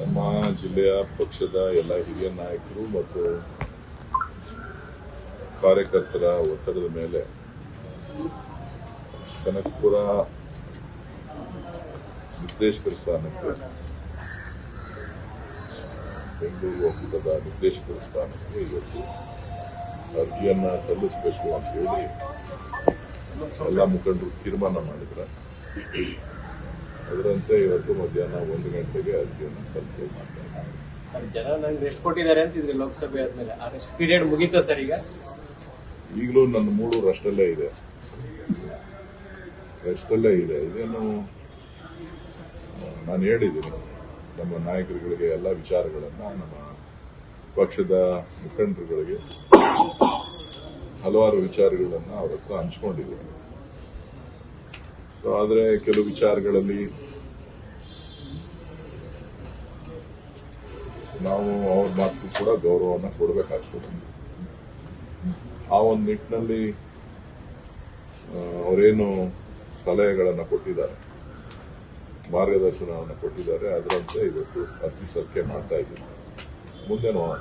ನಮ್ಮ ಜಿಲ್ಲೆಯ ಪಕ್ಷದ ಎಲ್ಲ ಹಿರಿಯ ನಾಯಕರು ಮತ್ತು ಕಾರ್ಯಕರ್ತರ ಒತ್ತಡದ ಮೇಲೆ ಕನಕಪುರ ನಿರ್ದೇಶಕರ ಸ್ಥಾನಕ್ಕೆ ಬೆಂಗಳೂರು ಒಕ್ಕೂಟದ ನಿರ್ದೇಶಕರ ಸ್ಥಾನಕ್ಕೆ ಇವತ್ತು ಅರ್ಜಿಯನ್ನ ಸಲ್ಲಿಸಬೇಕು ಅಂತ ಹೇಳಿ ಎಲ್ಲ ಮುಖಂಡರು ತೀರ್ಮಾನ ಮಾಡಿದ್ರ. ಅದರಂತೆ ಇವತ್ತು ಮಧ್ಯಾಹ್ನ ಒಂದು ಗಂಟೆಗೆ ಅರ್ಜಿಯನ್ನು ಸಲ್ಲಿಕೆ ಮಾಡ್ತಾರೆ. ಸರ್ ಜನ ನಂಗೆ ರೆಸ್ಟ್ ಕೊಟ್ಟಿದ್ದಾರೆ ಅಂತಿದ್ರೆ ಲೋಕಸಭೆ ಆದ್ಮೇಲೆ. ಆ ರೆಸ್ಟ್ ಪೀರಿಯಡ್ ಮುಗೀತಾ ಸರ್ ಈಗ? ಈಗಲೂ ನನ್ನ ಮೂಡು ರಷ್ಟಲ್ಲೇ ಇದೆ. ರಷ್ಟಲ್ಲೇ ಇದೆ. ಇದೇನು ನಾನು ಹೇಳಿದ್ದೀನಿ. ನಮ್ಮ ನಾಯಕರುಗಳಿಗೆ ಎಲ್ಲ ವಿಚಾರಗಳನ್ನು ನಮ್ಮ ಪಕ್ಷದ ಮುಖಂಡರುಗಳಿಗೆ ಹಲವಾರು ವಿಚಾರಗಳನ್ನು ಅವ್ರ ಹತ್ರ ಹಂಚ್ಕೊಂಡಿದ್ದೀನಿ. ಸೊ ಆದರೆ ಕೆಲವು ವಿಚಾರಗಳಲ್ಲಿ ನಾವು ಅವ್ರ ಮಾತು ಕೂಡ ಗೌರವವನ್ನು ಕೊಡಬೇಕಾಗ್ತದೆ. ಆ ಒಂದು ನಿಟ್ಟಿನಲ್ಲಿ ಅವರೇನು ಸಲಹೆಗಳನ್ನು ಕೊಟ್ಟಿದ್ದಾರೆ, ಮಾರ್ಗದರ್ಶನವನ್ನು ಕೊಟ್ಟಿದ್ದಾರೆ, ಅದರಂತೆ ಇವತ್ತು ಅರ್ಜಿ ಸಲ್ಲಿಕೆ ಮಾಡ್ತಾ ಇದ್ದೀನಿ ಮುಂದೆ ನೋಡೋಣ.